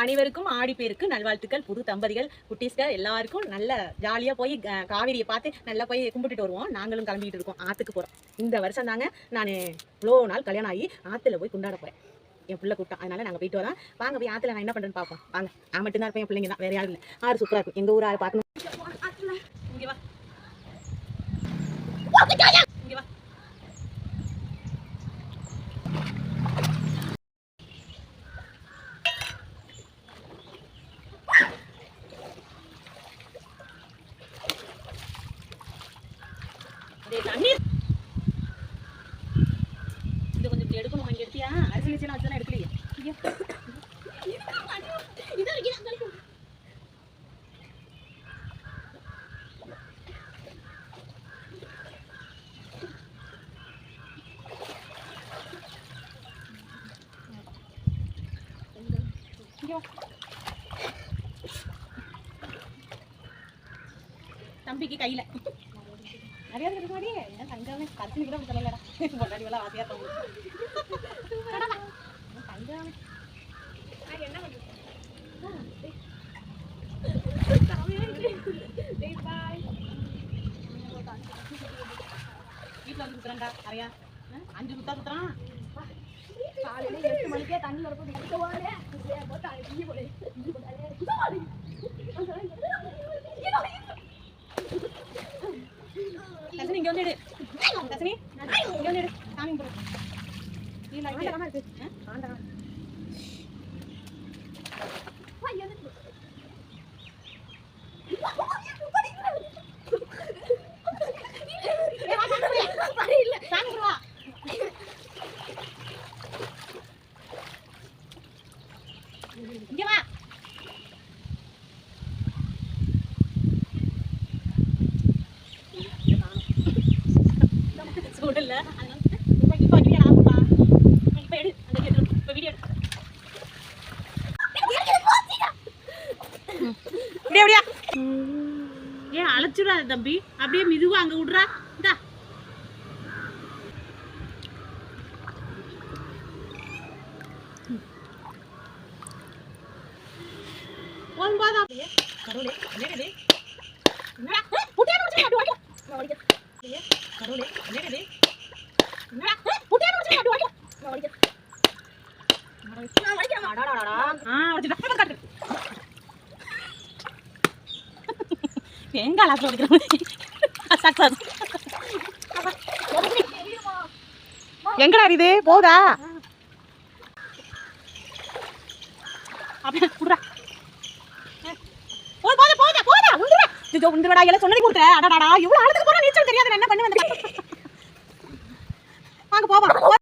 அனைவருக்கும் ஆடி பேருக்கு நல்வாழ்த்துக்கள் புது தம்பதிகள் குட்டீஸ்கள் எல்லாருக்கும் நல்ல ஜாலியாக போய் அஹ், காவிரியை பார்த்து நல்லா போய் கும்பிட்டுட்டு வருவோம். நாங்களும் கிளம்பிட்டு இருக்கோம். ஆற்றுக்கு போகிறோம் இந்த வருஷம் தாங்க நான் இவ்வளோ நாள் கல்யாணம் ஆகி ஆற்றுல போய் கொண்டாட போகிறேன் என் பிள்ளை கூட்டம் அதனால நாங்கள் போயிட்டு வரோம். வாங்க போய் ஆற்றுல நான் என்ன பண்ணுறேன்னு பார்ப்போம். வாங்க. நான் மட்டும்தான் இருப்பேன். என் பிள்ளைங்க தான். வேற யாரும் இல்லை. ஆறு சூப்பராக இருக்கும். எங்கள் ஊர் ஆறு பார்க்கணும். இங்கே வா. இங்கே இது கொஞ்சம் இப்படி எடுக்கணும் இங்க எடுத்தியா? அரிசி எடுக்கலையே. தம்பிக்கு கையில. மாதிரி என்ன தங்கமே கருத்து கூட சொல்லலடா பொண்டாடி வேலை ஆசையா தோணும் தங்கமே என்ன வீட்டில் வந்து குத்துறேன்டா நிறையா அஞ்சு குத்தா குத்துறான் காலையில எட்டு மணிக்கே தண்ணி வரப்போ விட்டுவாரு போட்டு அழுகி போடு தசனி இங்க வந்து தசனி இங்க வந்து எடு சாமி போடு நீ லைட் இருக்கு. ஆண்டா இங்க வா. சூடல்ல அதனால இப்ப வீடியோ எடு. அந்த கேட்டு இப்போ வீடியோ எடு இப்படியா ஏன் அழைச்சிடாத தம்பி? அப்படியே மிதுவா அங்க விடுறா. இந்தா. அப்படியே. கடவுளே என்னது கடவுளே எங்க அலாஸ் எங்கடா இது போதா அப்படியே குடுறா போது போது போதா போதா உண்டுடா இது உண்டுடா எல்லாம் சொன்னதை கொடுத்த அடடாடா இவ்வளவு ஆழத்துக்கு போனா நீச்சல் தெரியாது என்ன பண்ணி போவா